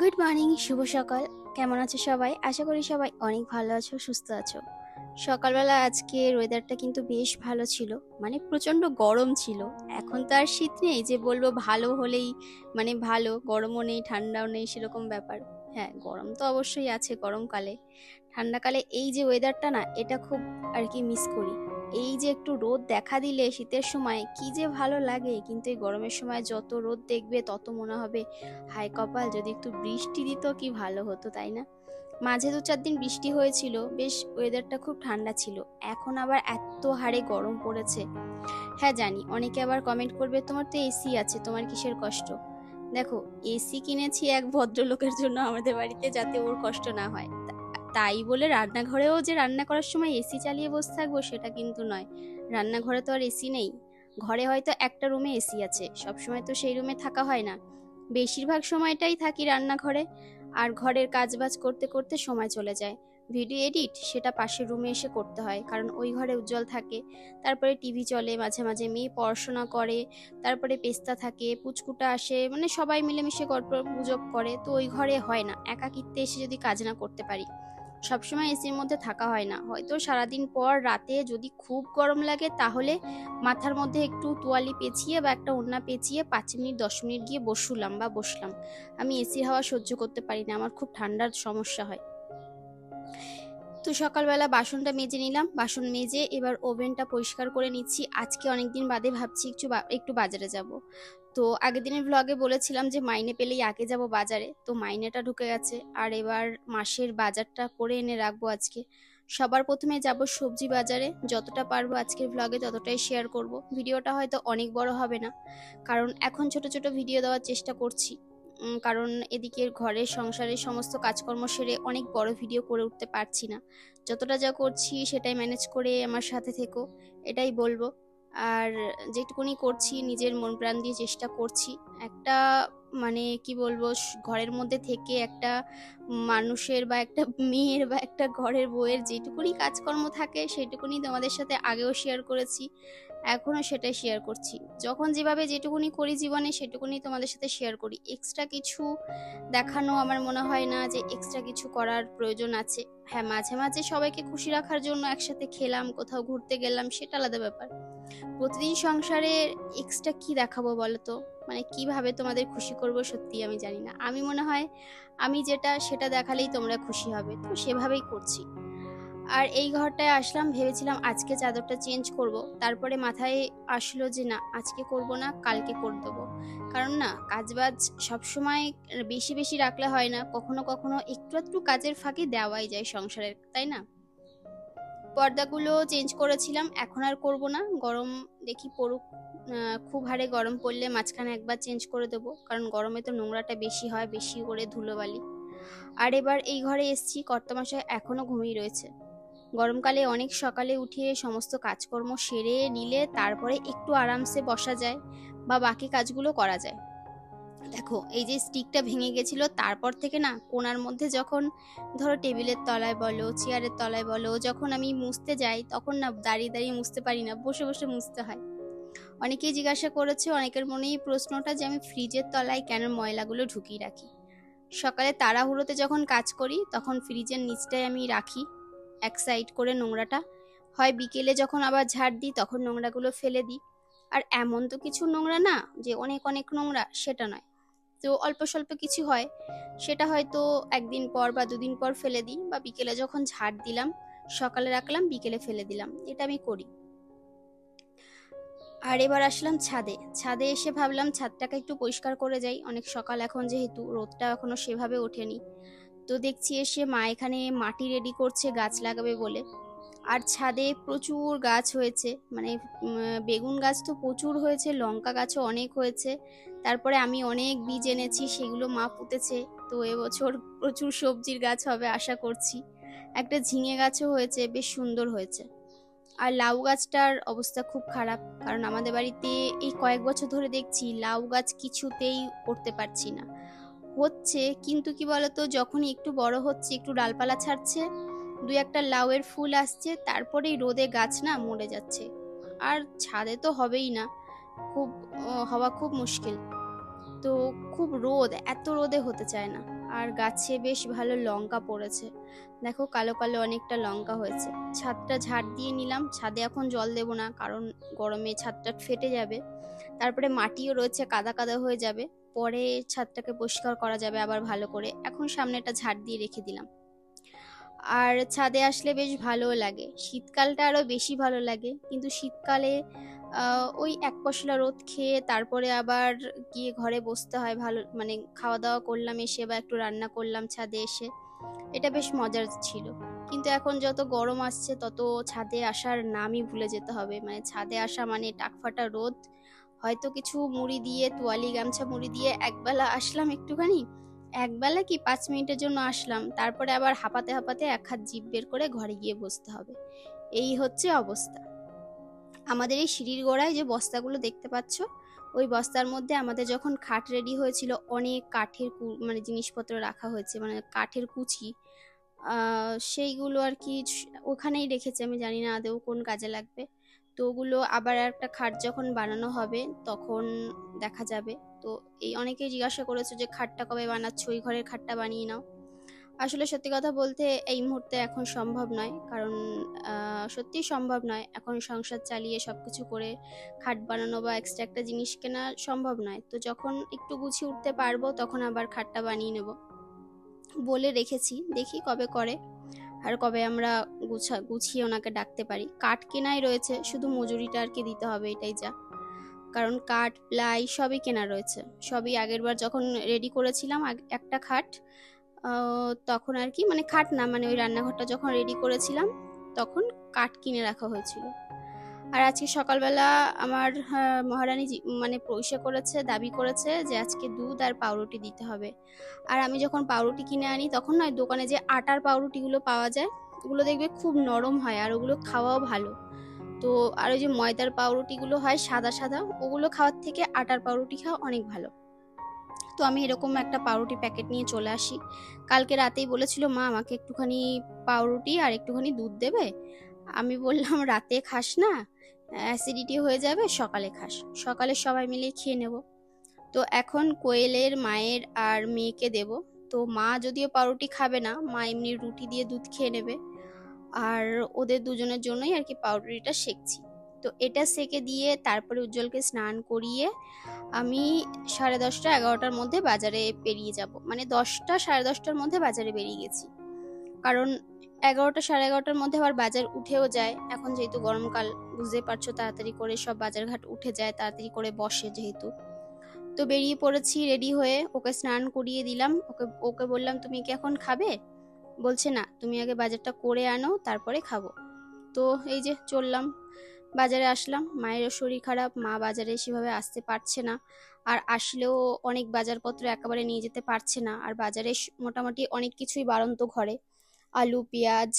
Good morning শুভ সকাল। কেমন আছো সবাই? আশা করি সবাই অনেক ভালো আছো, সুস্থ আছো। সকালবেলা আজকের ওয়েদারটা কিন্তু বেশ ভালো ছিল মানে প্রচণ্ড গরম ছিল। এখন তো আর শীত নেই, যে বলব ভালো হলেই মানে ভালো, গরমও নেই, ঠান্ডাও নেই, সেরকম ব্যাপার। হ্যাঁ গরম তো অবশ্যই আছে গরমকালে। ঠান্ডাকালে এই যে ওয়েদারটা না, এটা খুব আর কি মিস করি। এই যে একটু রোদ দেখা দিলে শীতের সময়, কি যে ভালো লাগে। কিন্তু এই গরমের সময় যত রোদ দেখবে, তত মনে হবে, হায় কপাল, যদি একটু বৃষ্টি দিত কি ভালো হতো, তাই না? মাঝে দু চার দিন বৃষ্টি হয়েছিল, বেশ ওয়েদারটা খুব ঠান্ডা ছিল। এখন আবার এত হারে গরম পড়েছে। হ্যাঁ জানি, অনেকে আবার কমেন্ট করবে, তোমার তো এসি আছে, তোমার কিসের কষ্ট? দেখো এসি কিনেছি এক ভদ্রলোকের জন্য আমাদের বাড়িতে, যাতে ওর কষ্ট না হয়। তাই বলে রান্নাঘরেও যে রান্না করার সময় এসি চালিয়ে বসে থাকব সেটা কিন্তু নয়। রান্নাঘরে তো আর এসি নেই। ঘরে হয়তো একটা রুমে এসি আছে। সবসময় তো সেই রুমে থাকা হয় না। বেশিরভাগ সময়টাই থাকি রান্নাঘরে। আর ঘরের কাজবাজ করতে করতে সময় চলে যায়। ভিডিও এডিট সেটা পাশের রুমে এসে করতে হয়। কারণ ওই ঘরে উজ্জ্বল থাকে। তারপরে টিভি চলে, মাঝে মাঝে মেয়ে পড়াশোনা করে, তারপরে পেস্তা থাকে, পুচকুটা আসে মানে সবাই মিলেমিশে গল্প গুজব করে। তো ওই ঘরে হয় না। একাকিত্বে এসে যদি কাজ না করতে পারি সবসময় এসির মধ্যে থাকা হয় না। হয়তো সারাদিন পর রাতে যদি খুব গরম লাগে তাহলে মাথার মধ্যে একটু তোয়ালি পেঁচিয়ে বা একটা ওড়না পেঁচিয়ে পাঁচ মিনিট, দশ মিনিট গিয়ে বসুলাম বা বসলাম। আমি এসির হাওয়া সহ্য করতে পারি না, আমার খুব ঠান্ডার সমস্যা হয়। তো সকালবেলা বাসনটা মেজে নিলাম, বাসন মেজে এবার ওভেনটা পরিষ্কার করে নিচ্ছি। আজকে অনেকদিন বাদে ভাবছি একটু একটু বাজারে যাব। তো আগের দিনের ভ্লগে বলেছিলাম যে মাইনে পেলেই আগে যাব বাজারে। তো মাইনেটা ঢুকে গেছে। আর এবার মাসের বাজারটা করে এনে রাখব আজকে। সবার প্রথমে যাব সবজি বাজারে। যতটা পারব আজকের ভ্লগে ততটাই শেয়ার করব। ভিডিওটা হয়তো অনেক বড় হবে না। কারণ এখন ছোট ছোট ভিডিও দেওয়ার চেষ্টা করছি। কারণ এদিকে ঘরের সংসারের সমস্ত কাজকর্ম সেরে অনেক বড় ভিডিও করে উঠতে পারছি না। যতটা যা করছি সেটাই ম্যানেজ করে আমার সাথে থেকো। এটাই বলব। আর যেটুকুনি করছি, নিজের মন প্রাণ দিয়ে চেষ্টা করছি। একটা মানে কি বলব ঘরের মধ্যে থেকে একটা মানুষের বা একটা মেয়ের বা একটা ঘরের বইয়ের যেটুকুনি কাজকর্ম থাকে, সেটুকুনি তোমাদের সাথে আগেও শেয়ার করেছি এখনও সেটাই শেয়ার করছি। যখন যেভাবে যেটুকুনি করি জীবনে, সেটুকুনি তোমাদের সাথে শেয়ার করি। এক্সট্রা কিছু দেখানো আমার মনে হয় না যে এক্সট্রা কিছু করার প্রয়োজন আছে। হ্যাঁ মাঝে মাঝে সবাইকে খুশি রাখার জন্য একসাথে খেলাম, কোথাও ঘুরতে গেলাম, সেটা আলাদা ব্যাপার। প্রতিদিন সংসারে এক্সট্রা কি দেখাবো বলো তো মানে কীভাবে তোমাদের খুশি করব সত্যি আমি জানি না। আমি মনে হয়, আমি যেটা সেটা দেখালেই তোমরা খুশি হবে। তো সেভাবেই করছি। আর এই ঘরটায় আসলাম, ভেবেছিলাম আজকে চাদরটা চেঞ্জ করব। তারপরে মাথায় আসলো যে না, আজকে করব না, কালকে করে দেবো। কারণ না, কাজবাজ সবসময় বেশি বেশি রাখলে হয় না। কখনো কখনো একটু একটু কাজের ফাঁকে দেওয়াই যায় সংসারের, তাই না? পর্দাগুলো চেঞ্জ করেছিলাম, এখন আর করব না। গরম দেখি পড়ুক খুব হারে গরম পড়লে মাঝখানে একবার চেঞ্জ করে দেবো, কারণ গরমে তো নোংরাটা বেশি হয়, বেশি করে ধুলোবালি। আর এবার এই ঘরে এসছি, কর্তামশাই এখনও ঘুমিয়ে রয়েছে। গরমকালে অনেক সকালে উঠে সমস্ত কাজকর্ম সেরে নিলে তারপরে একটু আরামসে বসা যায় বা বাকি কাজগুলো করা যায়। দেখো, এই যে স্টিকটা ভেঙে গেছিল, তারপর থেকে না কোনার মধ্যে যখন ধরো টেবিলের তলায় বলো, চেয়ারের তলায় বলো, যখন আমি মুছতে যাই, তখন না দাঁড়িয়ে দাঁড়িয়ে মুছতে পারি না, বসে বসে মুছতে হয়। অনেকেই জিজ্ঞাসা করেছে, অনেকের মনে এই প্রশ্নটা যে আমি ফ্রিজের তলায় কেন ময়লাগুলো ঢুকিয়ে রাখি? সকালে তাড়াহুড়োতে যখন কাজ করি, তখন ফ্রিজের নিচটায় আমি রাখি, এক সাইড করে নোংরাটা। হয় বিকেলে যখন আবার ঝাড় দিই, তখন নোংরাগুলো ফেলে দিই। আর এমন তো কিছু নোংরা না যে অনেক অনেক নোংরা, সেটা নয়। তো অল্প স্বল্প কিছু হয়। সেটা হয়তো একদিন পর বা দুদিন পর ফেলে দিই বা বিকেলে যখন ঝাড় দিলাম, সকালে রাখলাম, বিকেলে ফেলে দিলাম, এটা আমি করি। আর এবার আসলাম ছাদে। ছাদে এসে ভাবলাম ছাদটাকে একটু পরিষ্কার করে যাই। অনেক সকাল এখন যেহেতু, রোদটা এখনও সেভাবে ওঠেনি। তো দেখছি এসে মা এখানে মাটি রেডি করছে, গাছ লাগাবে বলে। আর ছাদে প্রচুর গাছ হয়েছে। মানে বেগুন গাছ তো প্রচুর হয়েছে, লঙ্কা গাছও অনেক হয়েছে। তারপরে আমি অনেক বীজ এনেছি, সেগুলো মা পুঁতেছে। তো এবছর প্রচুর সবজির গাছ হবে আশা করছি। একটা ঝিঙে গাছও হয়েছে, বেশ সুন্দর হয়েছে। আর লাউ গাছটার অবস্থা খুব খারাপ, কারণ আমাদের বাড়িতে এই কয়েক বছর ধরে দেখছি লাউ গাছ কিছুতেই করতে পারছি না। হচ্ছে, কিন্তু কি বলতো, যখনই একটু বড় হচ্ছে, একটু ডালপালা ছাড়ছে দু একটা লাউয়ের ফুল আসছে, তারপরেই রোদে গাছ না মরে যাচ্ছে। আর ছাদে তো হবেই না। খুব হওয়া খুব মুশকিল। তো খুব রোদ, এত রোদে হতে চায় না। আর গাছে বেশ ভালো লঙ্কা পড়েছে। দেখো কালো কালো অনেকটা লঙ্কা হয়েছে। ছাদটা ঝাড় দিয়ে নিলাম। ছাদে এখন জল দেবো না, কারণ গরমে ছাদটা ফেটে যাবে। তারপরে মাটিও রয়েছে, কাদা কাদা হয়ে যাবে। পরে ছাদটাকে পরিষ্কার করা যাবে আবার ভালো করে। এখন সামনেটা ঝাড় দিয়ে রেখে দিলাম। আর ছাদে আসলে বেশ ভালোও লাগে। শীতকালটা আরও বেশি ভালো লাগে। কিন্তু শীতকালে ওই এক পশলা রোদ খেয়ে তারপরে আবার গিয়ে ঘরে বসতে হয়। ভালো মানে খাওয়া দাওয়া করলাম, এসে বা একটু রান্না করলাম ছাদে এসে। এটা বেশ মজার ছিল। কিন্তু এখন যত গরম আসছে, তত ছাদে আসার নামই ভুলে যেতে হবে। মানে ছাদে আসা মানে টাকফাটা রোদ। হয়তো কিছু মুড়ি দিয়ে, তোয়ালি গামছা মুড়ি দিয়ে একবেলা আসলাম একটুখানি। একবেলা কি পাঁচ মিনিটের জন্য আসলাম, তারপরে আবার হাঁপাতে হাঁপাতে এক হাত জিভ বের করে ঘরে গিয়ে বসতে হবে। এই হচ্ছে অবস্থা। আমাদের এই সিঁড়ির গোড়ায় যে বস্তাগুলো দেখতে পাচ্ছ, ওই বস্তার মধ্যে আমাদের যখন খাট রেডি হয়েছিল, অনেক কাঠের মানে জিনিসপত্র রাখা হয়েছে মানে কাঠের কুচি সেইগুলো আর কি ওখানেই রেখেছি, আমি জানি না আদৌ কোন কাজে লাগবে। তো ওগুলো আবার একটা খাট যখন বানানো হবে, তখন দেখা যাবে। তো এই অনেকেই জিজ্ঞাসা করেছ যে খাটটা কবে বানাচ্ছ? ওই ঘরের খাটটা বানিয়ে নাও। আসলে সত্যি কথা বলতে এই মুহূর্তে এখন সম্ভব নয়। কারণ আহ, সত্যিই সম্ভব নয়। এখন সংসার চালিয়ে সবকিছু করে খাট বানানো বা এক্সট্রা একটা জিনিস কেনা সম্ভব নয়। তো যখন একটু গুছিয়ে উঠতে পারব তখন আবার খাটটা বানিয়ে নেব। বলে রেখেছি। দেখি কবে করে। আর কবে আমরা গুছা গুছিয়ে ওনাকে ডাকতে পারি। কাঠ কেনাই রয়েছে। শুধু মজুরিটা আর কি দিতে হবে এটাই যা। কারণ কাঠ প্লাই সবই কেনা রয়েছে। সবই আগের বার যখন রেডি করেছিলাম একটা খাট তখন আর কি মানে খাট না মানে ওই রান্নাঘরটা যখন রেডি করেছিলাম, তখন কাঠ কিনে রাখা হয়েছিল। আর আজকে সকালবেলা আমার মহারানী মানে পয়সা করেছে, দাবি করেছে যে আজকে দুধ আর পাউরুটি দিতে হবে। আর আমি যখন পাউরুটি কিনে আনি, তখন নয় দোকানে যে আটার পাউরুটিগুলো পাওয়া যায়, ওগুলো দেখবে খুব নরম হয়, আর ওগুলো খাওয়াও ভালো। তো আর ওই যে ময়দার পাউরুটিগুলো হয় সাদা সাদা, ওগুলো খাওয়ার থেকে আটার পাউরুটি খাওয়া অনেক ভালো। তো আমি এরকম একটা পাউরুটি প্যাকেট নিয়ে চলে আসি। কালকে রাতেই বলেছিল, মা, আমাকে একটুখানি পাউরুটি আর একটুখানি দুধ দেবে? আমি বললাম, রাতে খাস না, অ্যাসিডিটি হয়ে যাবে, সকালে খাস। সকালে সবাই মিলে খেয়ে নেব। তো এখন কোয়েলের, মায়ের আর মেয়েকে দেব। তো মা যদিও পাউরুটি খাবে না, মা এমনি রুটি দিয়ে দুধ খেয়ে নেবে। আর ওদের দুজনের জন্যই আর কি পাউরুটিটা সেকছি। তো এটা সেকে দিয়ে তারপরে উজ্জ্বলকে স্নান করিয়ে আমি সাড়ে দশটা, এগারোটার মধ্যে বাজারে বেরিয়ে যাব। মানে দশটা, সাড়ে দশটার মধ্যে বাজারে বেরিয়ে গেছি। কারণ এগারোটা, সাড়ে এগারোটার মধ্যে আবার বাজার উঠেও যায়। এখন যেহেতু গরমকাল বুঝতে পারছ, তাড়াতাড়ি করে সব বাজারঘাট উঠে যায়, তাড়াতাড়ি করে বসে যেহেতু। তো বেরিয়ে পড়েছি রেডি হয়ে, ওকে স্নান করিয়ে দিলাম। ওকে ওকে বললাম, তুমি কি এখন খাবে? বলছে, না, তুমি আগে বাজারটা করে আনো, তারপরে খাব। তো এই যে চললাম, বাজারে আসলাম। মায়েরও শরীর খারাপ, মা বাজারে সেভাবে আসতে পারছে না। আর আসলেও অনেক বাজারপত্র একেবারে নিয়ে যেতে পারছে না। আর বাজারে মোটামুটি অনেক কিছুই বাড়ন্ত ঘরে। আলু, পেঁয়াজ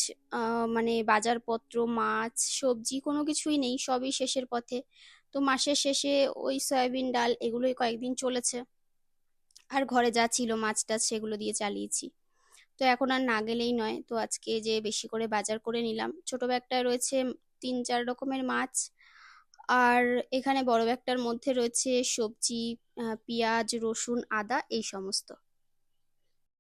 মানে বাজারপত্র, মাছ, সবজি কোনো কিছুই নেই, সবই শেষের পথে। তো মাসের শেষে ওই সয়াবিন, ডাল এগুলোই কয়েকদিন চলেছে। আর ঘরে যা ছিল মাছ টাছ সেগুলো দিয়ে চালিয়েছি। তো এখন আর না গেলেই নয়। তো আজকে যে বেশি করে বাজার করে নিলাম, ছোট ব্যাগটায় রয়েছে তিন চার রকমের মাছ। আর এখানে বড় ব্যাগটার মধ্যে রয়েছে সবজি পেঁয়াজ, রসুন, আদা, এই সমস্ত।